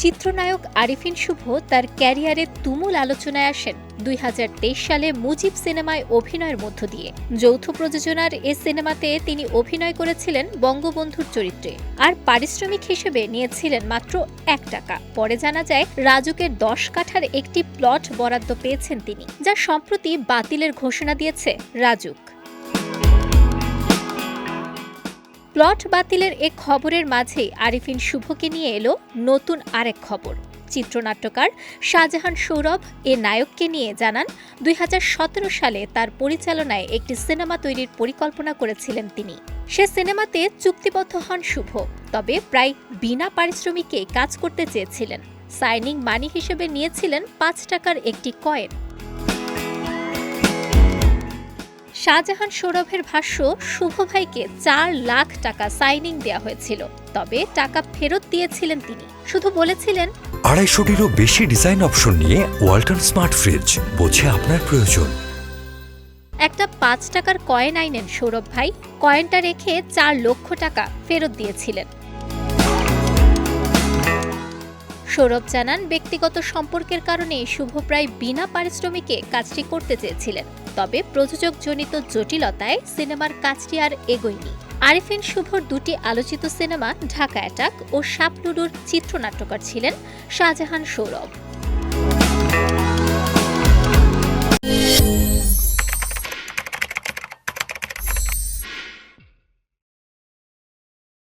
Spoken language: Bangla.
চিত্রনায়ক আরিফিন শুভ তার ক্যারিয়ারে তুমুল আলোচনায় আসেন। দুই হাজার তেইশ সালে মুজিব সিনেমায় অভিনয়ের মধ্য দিয়ে। যৌথ প্রযোজনার এ সিনেমাতে তিনি অভিনয় করেছিলেন বঙ্গবন্ধুর চরিত্রে। আর পারিশ্রমিক হিসেবে নিয়েছিলেন মাত্র এক টাকা। পরে জানা যায়, রাজুকের দশ কাঠার একটি প্লট বরাদ্দ পেয়েছেন তিনি, যা সম্প্রতি বাতিলের ঘোষণা দিয়েছে রাজুক। প্লট বাতিলের এ খবরের মাঝেই আরিফিন শুভকে নিয়ে এলো নতুন আরেক খবর। চিত্রনাট্যকার শাহজাহান সৌরভ এ নায়ককে নিয়ে জানান, দুই হাজার সতেরো সালে তার পরিচালনায় একটি সিনেমা তৈরির পরিকল্পনা করেছিলেন তিনি। সে সিনেমাতে চুক্তিবদ্ধ হন শুভ, তবে প্রায় বিনা পারিশ্রমিকে কাজ করতে চেয়েছিলেন। সাইনিং মানি হিসেবে নিয়েছিলেন পাঁচ টাকার একটি কয়েন। শাহজাহান সৌরভের ভাষ্য শুভ ভাইকে চার লাখ টাকা সাইনিং দেওয়া হয়েছিল। তবে টাকা ফেরত দিয়েছিলেন তিনি। শুধু বলেছিলেন আড়াইশোটিরও বেশি ডিজাইন অপশন নিয়ে ওয়ালটন স্মার্ট ফ্রিজ বোঝে আপনার প্রয়োজন। একটা পাঁচ টাকার কয়েন আইনেন সৌরভ ভাই। কয়েনটা রেখে চার লক্ষ টাকা ফেরত দিয়েছিলেন। সৌরভ জানান, ব্যক্তিগত সম্পর্কের কারণে শুভ প্রায় বিনা পারিশ্রমিকে কাজটি করতে চেয়েছিলেন। তবে প্রযোজকজনিত জটিলতায় সিনেমার কাজটি আর এগোয়নি। আরিফিন শুভর দুটি আলোচিত সিনেমা, ঢাকা অ্যাটাক ও সাপলুডুর চিত্রনাট্যকার ছিলেন শাহজাহান সৌরভ।